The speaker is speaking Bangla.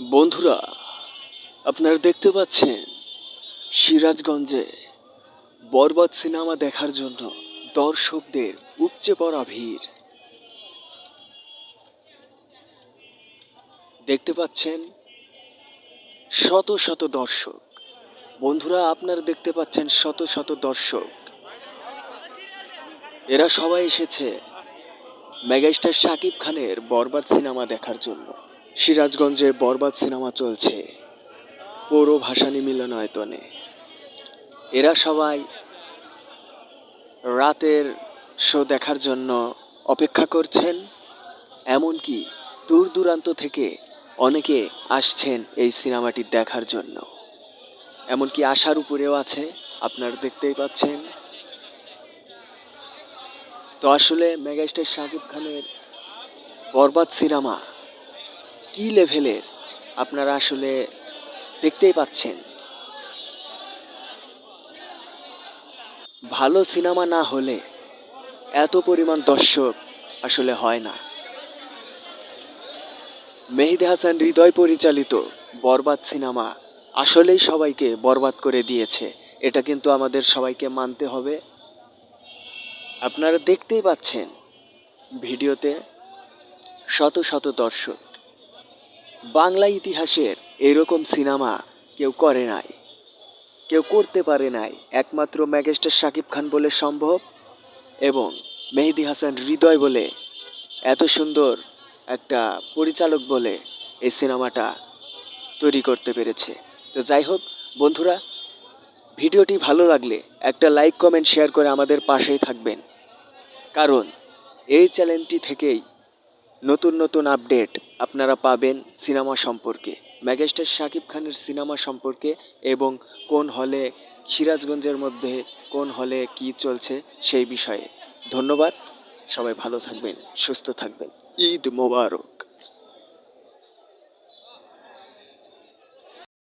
বন্ধুরা, আপনারা দেখতে পাচ্ছেন সিরাজগঞ্জে বরবাদ সিনেমা দেখার জন্য দর্শকদের উপচে পড়া ভিড়। দেখতে পাচ্ছেন শত শত দর্শক। বন্ধুরা, আপনারা দেখতে পাচ্ছেন শত শত দর্শক। এরা সবাই এসেছে মেগাস্টার শাকিব খানের বরবাদ সিনেমা দেখার জন্য। সিরাজগঞ্জে বরবাদ সিনেমা চলছে। পৌর ভাসানী মিলনায়তনে এরা সবাই রাতের শো দেখার জন্য অপেক্ষা করছেন, এমনকি দূর দূরান্ত থেকে অনেকে আসছেন এই সিনেমাটি দেখার জন্য। এমনকি আশার উপরেও আছে, আপনারা দেখতেই পাচ্ছেন। তো আসলে মেগাস্টার শাকিব খানের বরবাদ সিনেমা কি লেভেলের আপনারা আসলে দেখতেই পাচ্ছেন? ভালো সিনেমা না হলে এত পরিমাণ দর্শক আসলে হয় না। মেহেদি হাসান হৃদয় পরিচালিত বরবাদ সিনেমা আসলেই সবাইকে বরবাদ করে দিয়েছে। এটা কিন্তু আমাদের সবাইকে মানতে হবে। আপনারা দেখতেই পাচ্ছেন ভিডিওতে শত শত দর্শক। বাংলা ইতিহাসের এরকম সিনেমা কেউ করে নাই। কেউ করতে পারে নাই। একমাত্র ম্যাগেস্টার শাকিব খান বলে সম্ভব এবং মেহেদি হাসান হৃদয় বলে এত সুন্দর একটা পরিচালক বলে এই সিনেমাটা তৈরি করতে পেরেছে। তো যাই হোক, বন্ধুরা, ভিডিওটি ভালো লাগলে একটা লাইক, কমেন্ট, শেয়ার করে আমাদের পাশেই থাকবেন। কারণ এই চ্যানেলটি থেকেই নতুন নতুন আপডেট আপনারা পাবেন সিনেমা সম্পর্কে। ম্যাগেস্টার শাকিব খানের সিনেমা সম্পর্কে এবং কোন হলে সিরাজগঞ্জের মধ্যে, কোন হলে কি চলছে সেই বিষয়ে। ধন্যবাদ, সবাই ভালো থাকবেন, সুস্থ থাকবেন। ঈদ মোবারক।